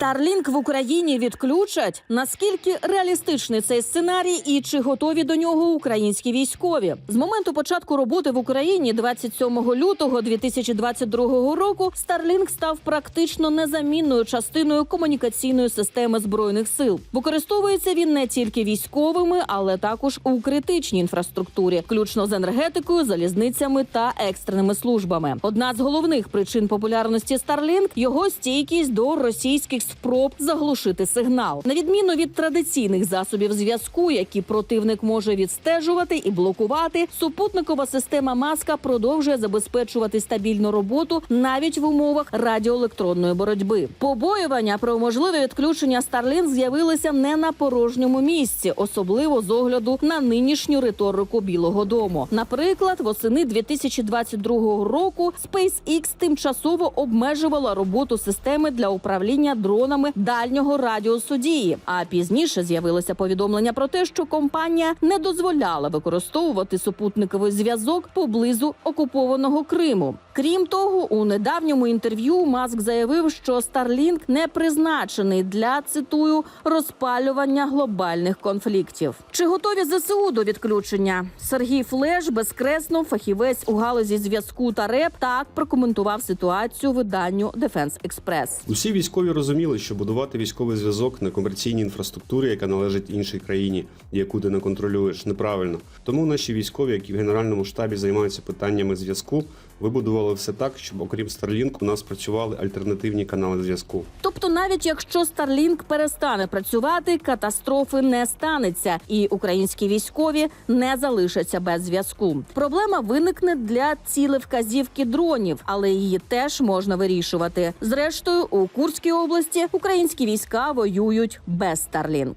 Starlink в Україні відключать. Наскільки реалістичний цей сценарій, і чи готові до нього українські військові? З моменту початку роботи в Україні, 27 лютого 2022 року, Starlink став практично незамінною частиною комунікаційної системи збройних сил. Використовується він не тільки військовими, але також у критичній інфраструктурі, включно з енергетикою, залізницями та екстреними службами. Одна з головних причин популярності Starlink – його стійкість до російських спроб заглушити сигнал. На відміну від традиційних засобів зв'язку, які противник може відстежувати і блокувати, супутникова система маска продовжує забезпечувати стабільну роботу навіть в умовах радіоелектронної боротьби. Побоювання про можливе відключення Starlink з'явилися не на порожньому місці, особливо з огляду на нинішню риторику Білого Дому. Наприклад, восени 2022 року SpaceX тимчасово обмежувала роботу системи для управління дронами дальнього радіусу дії. А пізніше з'явилося повідомлення про те, що компанія не дозволяла використовувати супутниковий зв'язок поблизу окупованого Криму. Крім того, у недавньому інтерв'ю Маск заявив, що Starlink не призначений для цитую розпалювання глобальних конфліктів. Чи готові ЗСУ до відключення? Сергій Флеш, безкресно фахівець у галузі зв'язку та РЕП, так прокоментував ситуацію виданню Defense Express. Усі військові розуміли, що будувати військовий зв'язок на комерційній інфраструктурі, яка належить іншій країні, яку ти не контролюєш, неправильно. Тому наші військові, які в генеральному штабі займаються питаннями зв'язку, вибудували все так, щоб окрім Starlink у нас працювали альтернативні канали зв'язку. Тобто, навіть якщо Starlink перестане працювати, катастрофи не станеться, і українські військові не залишаться без зв'язку. Проблема виникне для цілевказівки дронів, але її теж можна вирішувати. Зрештою, у Курській області українські війська воюють без Starlink.